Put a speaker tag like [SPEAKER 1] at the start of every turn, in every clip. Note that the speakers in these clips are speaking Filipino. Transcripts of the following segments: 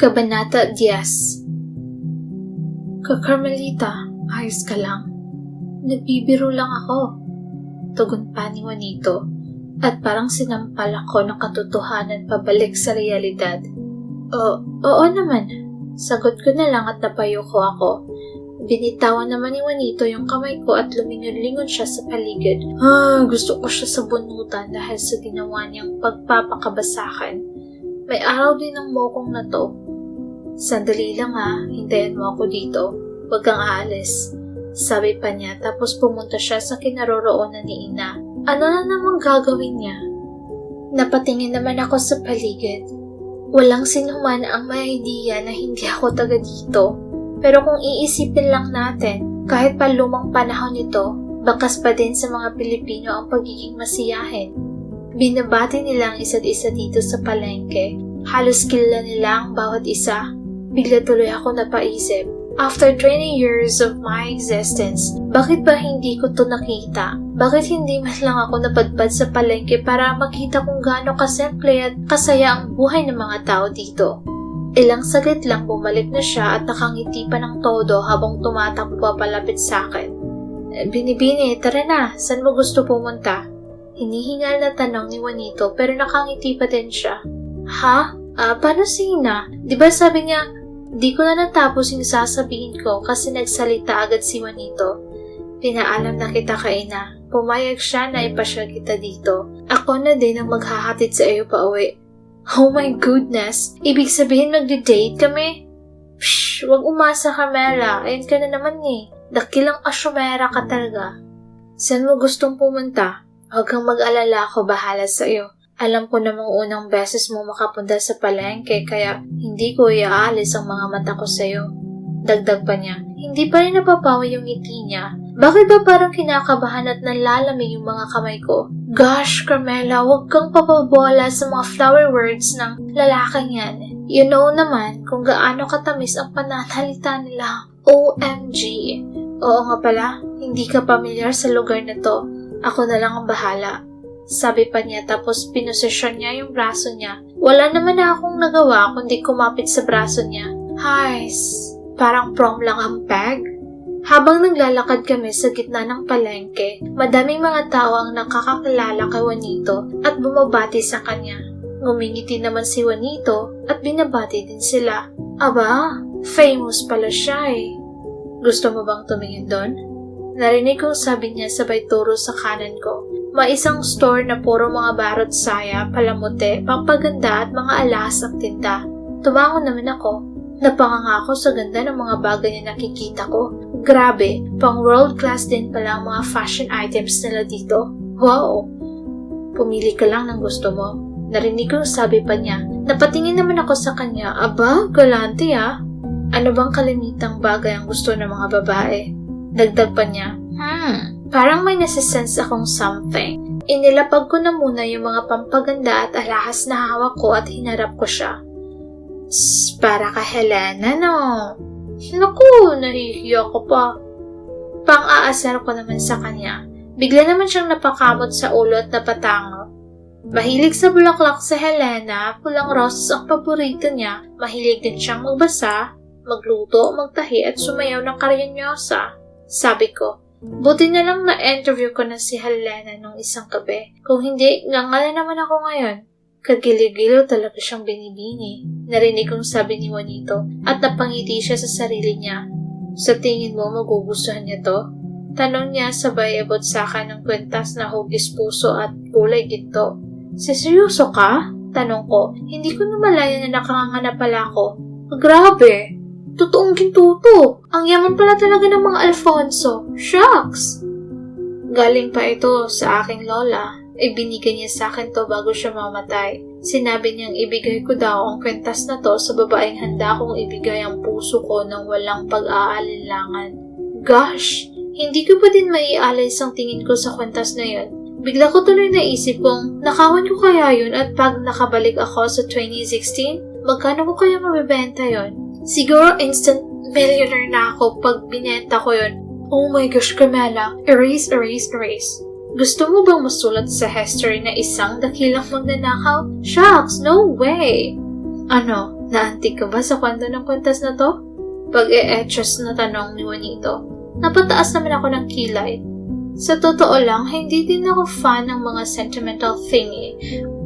[SPEAKER 1] Kabanata 10 Kakarmelita, ayos ka lang? Nagbibiro lang ako. Tugon pa ni Juanito at parang sinampal ako ng katotohanan pabalik sa realidad. O, oo naman. Sagot ko na lang at napayuko ako. Binitawan naman ni Juanito yung kamay ko at lumingon-lingon siya sa paligid. Ah, gusto ko siya sa bunutan dahil sa ginawa niyang pagpapakabasakan. May araw din ng mokong na to. Sandali lang ha, hintayin mo ako dito. Huwag kang aalis. Sabi pa niya tapos pumunta siya sa kinaroroonan ni Ina. Ano na namang gagawin niya? Napatingin naman ako sa paligid. Walang sinuman ang may idea na hindi ako taga dito. Pero kung iisipin lang natin, kahit pa lumang panahon nito, bakas pa din sa mga Pilipino ang pagiging masiyahin. Binabati nila ang isa't isa dito sa palengke. Halos kilala nila ang bawat isa. Bigla tuloy ako napaisip. After 20 years of my existence, bakit ba hindi ko to nakita? Bakit hindi man lang ako napadpad sa palengke para makita kung gaano kasimple at kasaya ang buhay ng mga tao dito? Ilang saglit lang bumalik na siya at nakangiti pa ng todo habang tumatakbo palapit sa akin. "Eh, Binibini, tara na, saan mo gusto pumunta? Hinihingal na tanong ni Juanito pero nakangiti pa din siya. Ha? Ah, paano si Ina? Di ba sabi niya, di ko na natapos yung sasabihin ko kasi nagsalita agad si Juanito. Pinaalam na kita kay Ina. Pumayag siya na ipasyal kita dito. Ako na din ang maghahatid sa iyo pa uwi. Oh my goodness! Ibig sabihin magde-date kami? Psh, wag umasa ka, Mela. Ayun ka na naman eh. Dakilang asyumera ka talaga. Saan mo gustong pumunta? Huwag kang mag-alala ako bahala sa iyo. Alam ko namang unang beses mo makapunta sa palengke kaya hindi ko iaalis ang mga mata ko sa iyo. Dagdag pa niya, hindi pa rin napapawi yung ngiti niya. Bakit ba parang kinakabahan at nalalamig yung mga kamay ko? Gosh, Carmela, huwag kang papabola sa mga flower words ng lalaking yan. You know naman kung gaano katamis ang pananalita nila. OMG. Oo nga pala, hindi ka pamilyar sa lugar na to. Ako na lang ang bahala. Sabi pa niya tapos pinosisyon niya yung braso niya. Wala naman na akong nagawa kundi kumapit sa braso niya. Highs, parang prom lang ang peg. Habang naglalakad kami sa gitna ng palengke, madaming mga tao ang nakakakilala kay Juanito at bumabati sa kanya. Ngumingiti naman si Juanito at binabati din sila. Aba, famous pala siya eh. Gusto mo bang tumingin doon? Narinig kong sabi niya sabay turo sa kanan ko. May isang store na puro mga barot saya, palamuti, pampaganda at mga alahas ang tinda. Tumango naman ako. Napanganga ako sa ganda ng mga bagay na nakikita ko. Grabe, pang world class din pala ang mga fashion items nila dito. Wow! Pumili ka lang ng gusto mo. Narinig ko sabi pa niya. Napatingin naman ako sa kanya. Aba, galante ah. Ano bang kalimitang bagay ang gusto ng mga babae? Dagdag pa niya. Hmm, parang may nasisense akong something. Inilapag ko na muna yung mga pampaganda at alahas na hawak ko at hinarap ko siya. Tss, para ka Helena, no? Naku, nahihiya ko pa. Pang-aasar ko naman sa kanya. Bigla naman siyang napakamot sa ulo at napatango. Mahilig sa bulaklak sa Helena, pulang roses ang paborito niya. Mahilig din siyang magbasa, magluto, magtahi at sumayaw ng karyanyosa. Sabi ko, buti na lang na-interview ko na si Helena nung isang gabi. Kung hindi, ngangala naman ako ngayon. Kagiliw-giliw talaga siyang binibini. Narinig kong sabi ni Juanito at napangiti siya sa sarili niya. Sa tingin mo magugustuhan niya to? Tanong niya sabay abot sa akin ng kwentas na hugis puso at kulay ginto. Seryoso ka? Tanong ko. Hindi ko na malaya na pala ako. Grabe! Totoong gintuto. Ang yaman pala talaga ng mga Alfonso. Shucks! Galing pa ito sa aking lola. Ibinigay niya sa akin to bago siya mamatay. Sinabi niyang ibigay ko daw ang kwentas na to sa babaeng handa kong ibigay ang puso ko ng walang pag-aalinlangan. Gosh! Hindi ko pa din maialis ang tingin ko sa kwentas na yun. Bigla ko tuloy naisip kung nakawan ko kaya yun at pag nakabalik ako sa 2016, magkano ko kaya mabibenta yon? Siguro instant millionaire na ako pag binenta ko yun. Oh my gosh, Carmela. Erase, erase, erase. Gusto mo bang masulat sa history na isang dakilang magnanakaw? Shucks, no way! Ano, Naantig ka ba sa kwento ng kwintas na to? Pag e-etchos na tanong ni Juanito, napataas naman ako ng kilay. Sa totoo lang, hindi din ako fan ng mga sentimental thingy.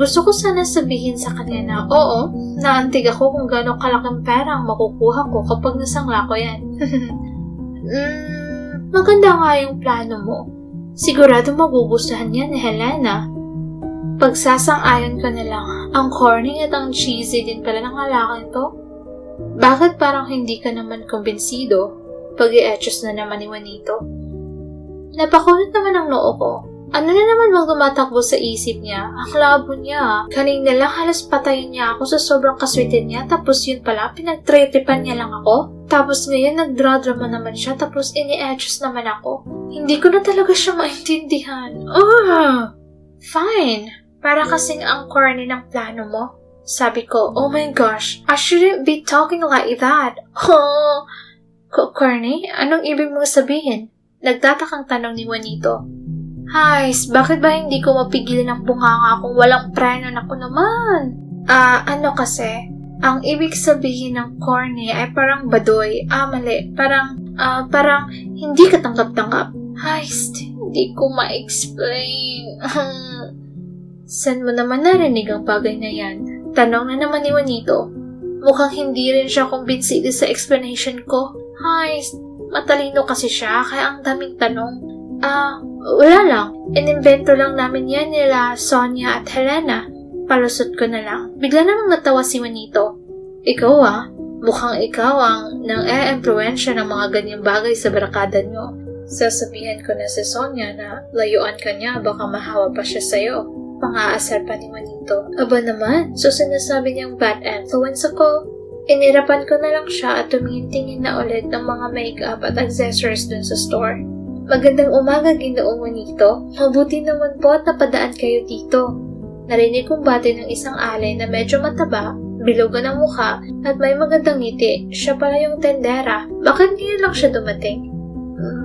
[SPEAKER 1] Gusto ko sana sabihin sa kanya na, oo, naantig ako kung gano'ng kalaking pera ang makukuha ko kapag nasangla ko yan. mm, maganda nga yung plano mo. Sigurado magugustuhan yan ni Helena. Pagsasang-ayon ko na lang, ang corny at ang cheesy din pala ng lalaking to. Bakit parang hindi ka naman kumbinsido pag i-etchos na naman ni Juanito? Napakunot naman ang noo ko. Ano na naman bang tumatakbo sa isip niya? Ang labo niya. Kanina lang halos patayin niya ako sa sobrang kaswitin niya tapos yun pala pinagtritripan niya lang ako. Tapos ngayon nagdradrama naman siya tapos ini-etchos naman ako. Hindi ko na talaga siya maintindihan. Ah! Fine. Para kasing ang corny ng plano mo. Sabi ko, oh my gosh, I shouldn't be talking like that. Oh, corny? Anong ibig mong sabihin? Nagtatakang tanong ni Juanito. Hays, bakit ba hindi ko mapigilan ang bunganga kung walang preno na ko naman? Ah, ano kasi? Ang ibig sabihin ng corny ay parang badoy. Ah, mali. Parang, ah, parang hindi ka tanggap-tanggap. Hays, hindi ko ma-explain. San mo naman narinig ang bagay na yan? Tanong na naman ni Juanito. Mukhang hindi rin siya kumbinsido sa explanation ko. Hays, matalino kasi siya, kaya ang daming tanong. Ah, wala lang. Inimbento lang namin yan nila Sonia at Helena. Palusot ko na lang. Bigla namang natawa si Juanito. Ikaw ah, mukhang ikaw ang nang e-impluensya ng mga ganyang bagay sa barakada nyo. Sasabihan ko na si Sonia na layuan ka niya baka mahawa pa siya sa'yo. Pang-aasar pa ni Juanito. Aba naman, so sinasabi niyang bad influence ako. Inirapan ko na lang siya at tumingin-tingin na ulit ng mga makeup at accessories dun sa store. Magandang umaga, ginoong Juanito. Mabuti naman po at napadaan kayo dito. Narinig kong bati ng isang alay na medyo mataba, bilugan ang mukha, at may magandang ngiti. Siya pala yung tendera. Bakit ngayon lang siya dumating?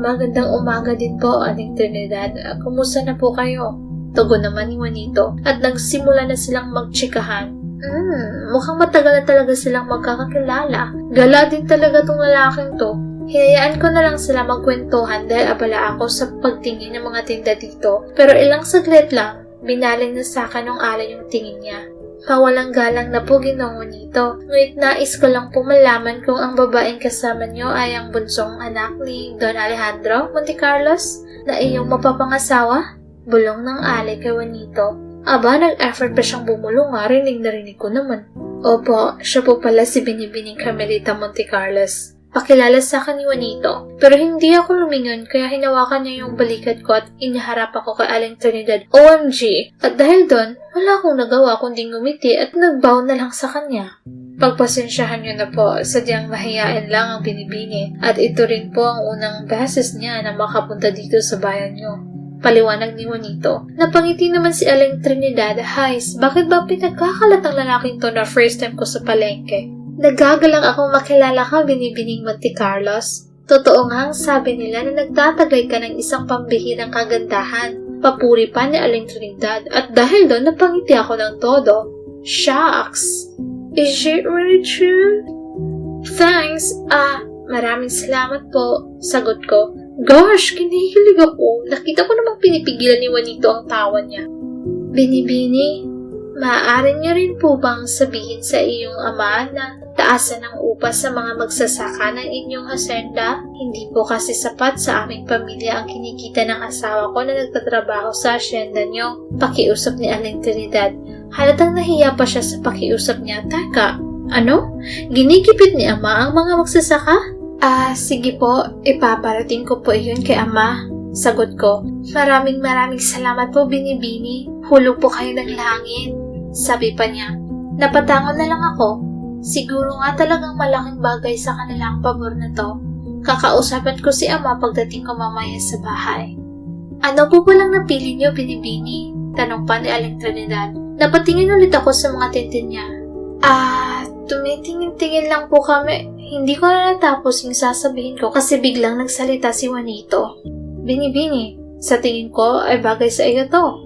[SPEAKER 1] Magandang umaga din po, Aling Trinidad. Kumusta na po kayo? Tugon naman ni Juanito at nagsimula na silang magtsikahan. Hmm, mukhang matagal na talaga silang magkakakilala. Gala din talaga tong lalaking to. Hinayaan ko na lang sila magkwentuhan dahil abala ako sa pagtingin ng mga tinda dito. Pero ilang saglit lang, binaling na sa akin ng alay yung tingin niya. Pawalang galang na po ginongo nito. Ngunit nais ko lang po malaman kung ang babaeng kasama niyo ay ang bunsong anak ni Don Alejandro Monte Carlos na iyong mapapangasawa? Bulong ng alay kay Juanito. Aba, nag-effort pa siyang bumulong nga, rinig na rinig ko naman. Opo, siya po pala si Binibining Carmelita Monte Carlos. Pakilala sa akin ni Juanito. Pero hindi ako lumingon kaya hinawakan niya yung balikat ko at inaharap ako kay Aling Trinidad. OMG! At dahil doon, wala akong nagawa kundi ngumiti at nagbow na lang sa kanya. Pagpasensyahan niyo na po, sadyang mahiyain lang ang binibini at ito rin po ang unang beses niya na makapunta dito sa bayan niyo. Paliwanag ni Juanito. Napangiti naman si Aling Trinidad, Hays, bakit ba pinagkakalat ang lalaking to na first time ko sa palengke? Nagagalang akong makilala ka, binibining Monte Carlos. Totoo nga ang sabi nila na nagtatagay ka ng isang pambihirang kagandahan. Papuri pa ni Aling Trinidad at dahil doon napangiti ako ng todo. Shucks! Is it really true? Thanks! Ah, maraming salamat po. Sagot ko. Gosh, kinihilig ako. Nakita ko namang pinipigilan ni Juanito ang tawa niya. Binibini, maaari niyo rin po bang sabihin sa iyong ama na taasan ng upa sa mga magsasaka ng inyong hasenda? Hindi po kasi sapat sa aming pamilya ang kinikita ng asawa ko na nagtatrabaho sa asyenda niyo. Pakiusap ni Aling Trinidad. Halatang nahiya pa siya sa pakiusap niya. Teka, ano? Ginikipit ni ama ang mga magsasaka? Ah, sige po. Ipaparating ko po iyon kay ama. Sagot ko. Maraming maraming salamat po, Binibini. Hulog po kayo ng langit. Sabi pa niya. Napatangon na lang ako. Siguro nga talagang malaking bagay sa kanilang pabor na to. Kakausapin ko si ama pagdating ko mamaya sa bahay. Ano po palang napili niyo, Binibini? Tanong pa ni Aling Trinidad. Napatingin ulit ako sa mga tintin niya. Ah, tumitingin-tingin lang po kami. Hindi ko na natapos yung sasabihin ko kasi biglang nagsalita si Juanito. Binibini, sa tingin ko ay bagay sa iyo to.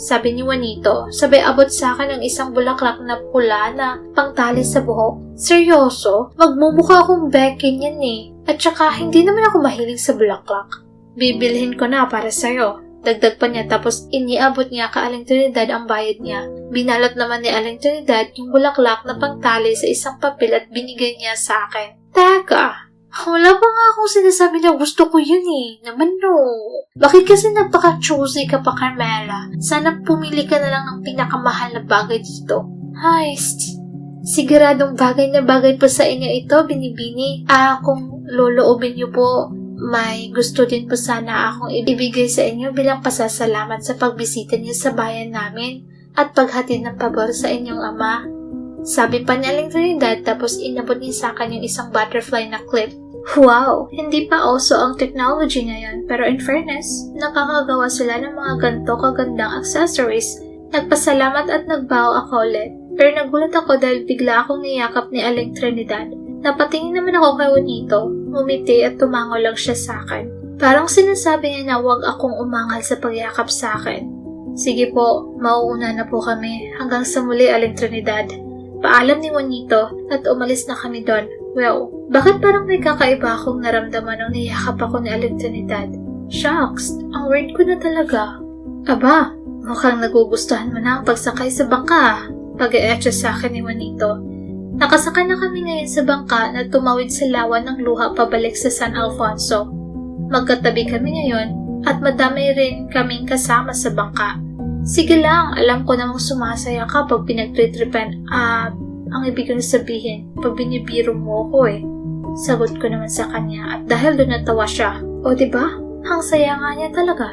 [SPEAKER 1] Sabi ni Juanito, sabay abot sa akin ng isang bulaklak na pula na pangtali sa buhok. Seryoso? Magmumukha akong Becky niyan eh. At saka, hindi naman ako mahilig sa bulaklak. Bibilhin ko na para sa'yo. Dagdag pa niya tapos iniabot niya ka Aling Trinidad ang bayad niya. Binalot naman ni Aling Trinidad yung bulaklak na pangtali sa isang papel at binigay niya sa akin. Teka, wala pa nga akong sinasabi na gusto ko yun eh. Naman no. Bakit kasi napaka-choosy ka pa, Carmela? Sana pumili ka na lang ng pinakamahal na bagay dito. Ay, st- siguradong bagay na bagay po sa inyo ito, Binibini. Ah, kung loloobin niyo po, may gusto din po sana akong ibibigay sa inyo bilang pasasalamat sa pagbisita niyo sa bayan namin at paghatid ng pabor sa inyong ama. Sabi pa ni Aling Trinidad tapos inabot niya sa akin yung isang butterfly na clip. Wow! Hindi pa oso ang technology ngayon pero in fairness, nakakagawa sila ng mga ganto kagandang accessories. Nagpasalamat at nagbow ako ulit. Pero nagulat ako dahil bigla akong niyakap ni Aling Trinidad. Napatingin naman ako kay Juanito, umiti at tumango lang siya sa akin. Parang sinasabi niya na huwag akong umangal sa pagyakap sa akin. Sige po, mauuna na po kami hanggang sa muli Aling Trinidad. Paalam ni Juanito at umalis na kami doon. Well, bakit parang may kakaiba akong naramdaman nung niyakap ako ni Aling Trinidad? Shucks, ang weird ko na talaga. Aba, mukhang nagugustuhan mo na ang pagsakay sa bangka. Pag-eetsa sa akin ni Juanito. Nakasakay na kami ngayon sa bangka na tumawid sa lawan ng luha pabalik sa San Alfonso. Magkatabi kami ngayon at madami rin kaming kasama sa bangka. Sige lang, alam ko namang sumasaya ka pag pinagtritripan. Ah, ang ibig kong sabihin, pag binibiro mo ako eh. Sagot ko naman sa kanya at dahil doon natawa siya. O ba? Ang saya nga niya talaga.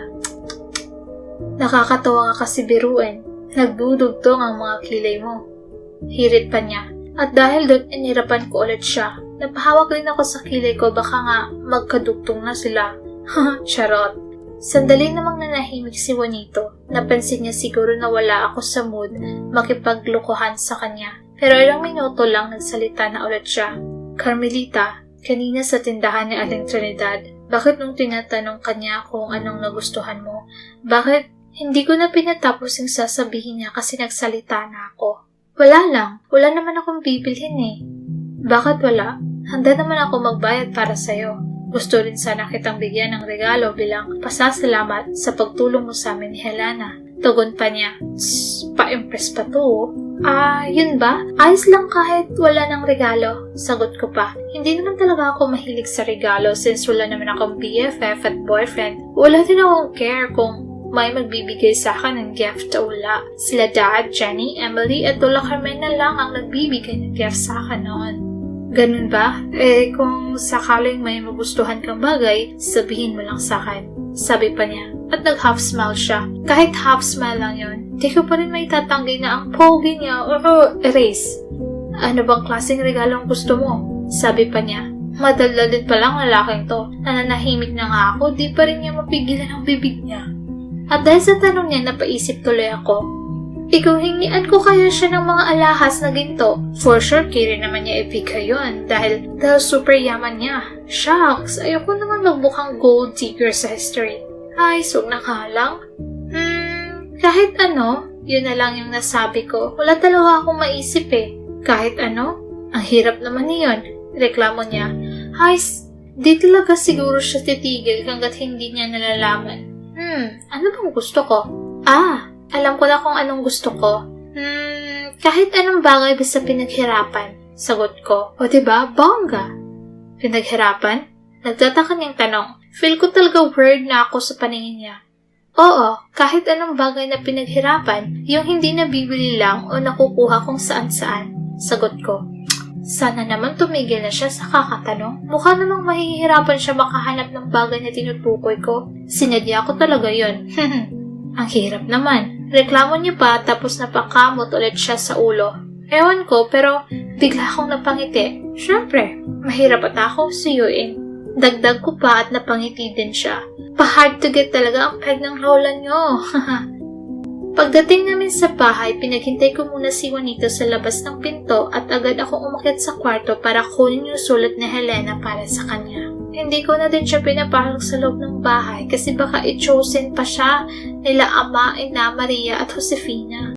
[SPEAKER 1] Nakakatawa ka kasi biruin. Nagdudugtong ang mga kilay mo. Hirit pa niya. At dahil doon inirapan ko ulit siya. Napahawak din ako sa kilay ko baka nga magkadugtong na sila. Charot. Sandali namang nanahimik si Juanito. Napansin niya siguro na wala ako sa mood makipaglukuhan sa kanya. Pero ilang minuto lang nagsalita na ulit siya. Carmelita, kanina sa tindahan ni Aling Trinidad, bakit nung tinatanong kanya kung anong nagustuhan mo, bakit hindi ko na pinatapos yung sasabihin niya kasi nagsalita na ako? Wala lang, wala naman akong bibilhin eh. Bakit wala? Handa naman ako magbayad para sa'yo. Gusto rin sana kitang bigyan ng regalo bilang pasasalamat sa pagtulong mo sa amin ni Helena. Tugon pa niya, pa-impress pa to. oh." Ah, yun ba? Ayos lang kahit wala ng regalo. Sagot ko pa. Hindi naman talaga ako mahilig sa regalo since wala naman akong BFF at boyfriend. Wala din akong care kung may magbibigay sa akin ng gift o wala. Sila Dad, Jenny, Emily at Lola Carmen na lang ang nagbibigay ng gift sa akin noon. Ganun ba? Eh, kung sakaling may magustuhan kang bagay, sabihin mo lang sa akin. Sabi pa niya. At nag-half smile siya. Kahit half smile lang yon, di ko pa rin may tatanggi na ang pogi niya o erase. Ano bang klaseng regalo ang gusto mo? Sabi pa niya. Madala din palang lalaking to. Nananahimik na nga ako, di pa rin niya mapigilan ang bibig niya. At dahil sa tanong niya, napaisip tuloy ako. Ikaw hingian ko kaya siya ng mga alahas na ginto. For sure, kiri naman niya ibigay yun dahil, dahil super yaman niya. Shucks, ayoko naman magmukhang gold digger sa history. Ay, so nakalang. Hmm, kahit ano, yun na lang yung nasabi ko. Wala talaga akong maisip eh. Kahit ano, ang hirap naman niyon. Reklamo niya. Ay, di talaga siguro siya titigil hanggat hindi niya nalalaman. Hmm, ano bang gusto ko? Ah, alam ko na kung anong gusto ko. Hmm, kahit anong bagay basta pinaghirapan. Sagot ko. O diba, bongga. Pinaghirapan? Nagtataka niyang tanong. Feel ko talaga word na ako sa paningin niya. Oo, kahit anong bagay na pinaghirapan, yung hindi nabibili lang o nakukuha kung saan-saan. Sagot ko. Sana naman tumigil na siya sa kakatanong. Mukha namang mahihirapan siya makahanap ng bagay na tinutukoy ko. Sinadya ko talaga yon. Ang hirap naman. Reklamo niya pa tapos napakamot ulit siya sa ulo. Ewan ko pero bigla akong napangiti. Siyempre, mahirap at ako suyuin. Dagdag ko pa at napangiti din siya. Pa-hard to get talaga ang peg ng lola niyo. Pagdating namin sa bahay, pinaghintay ko muna si Juanito sa labas ng pinto at agad akong umakyat sa kwarto para kunin yung sulat ni Helena para sa kanya. Hindi ko na din siya pinapasok sa loob ng bahay kasi baka i-chosen pa siya nila Ama, Ina, Maria at Josefina.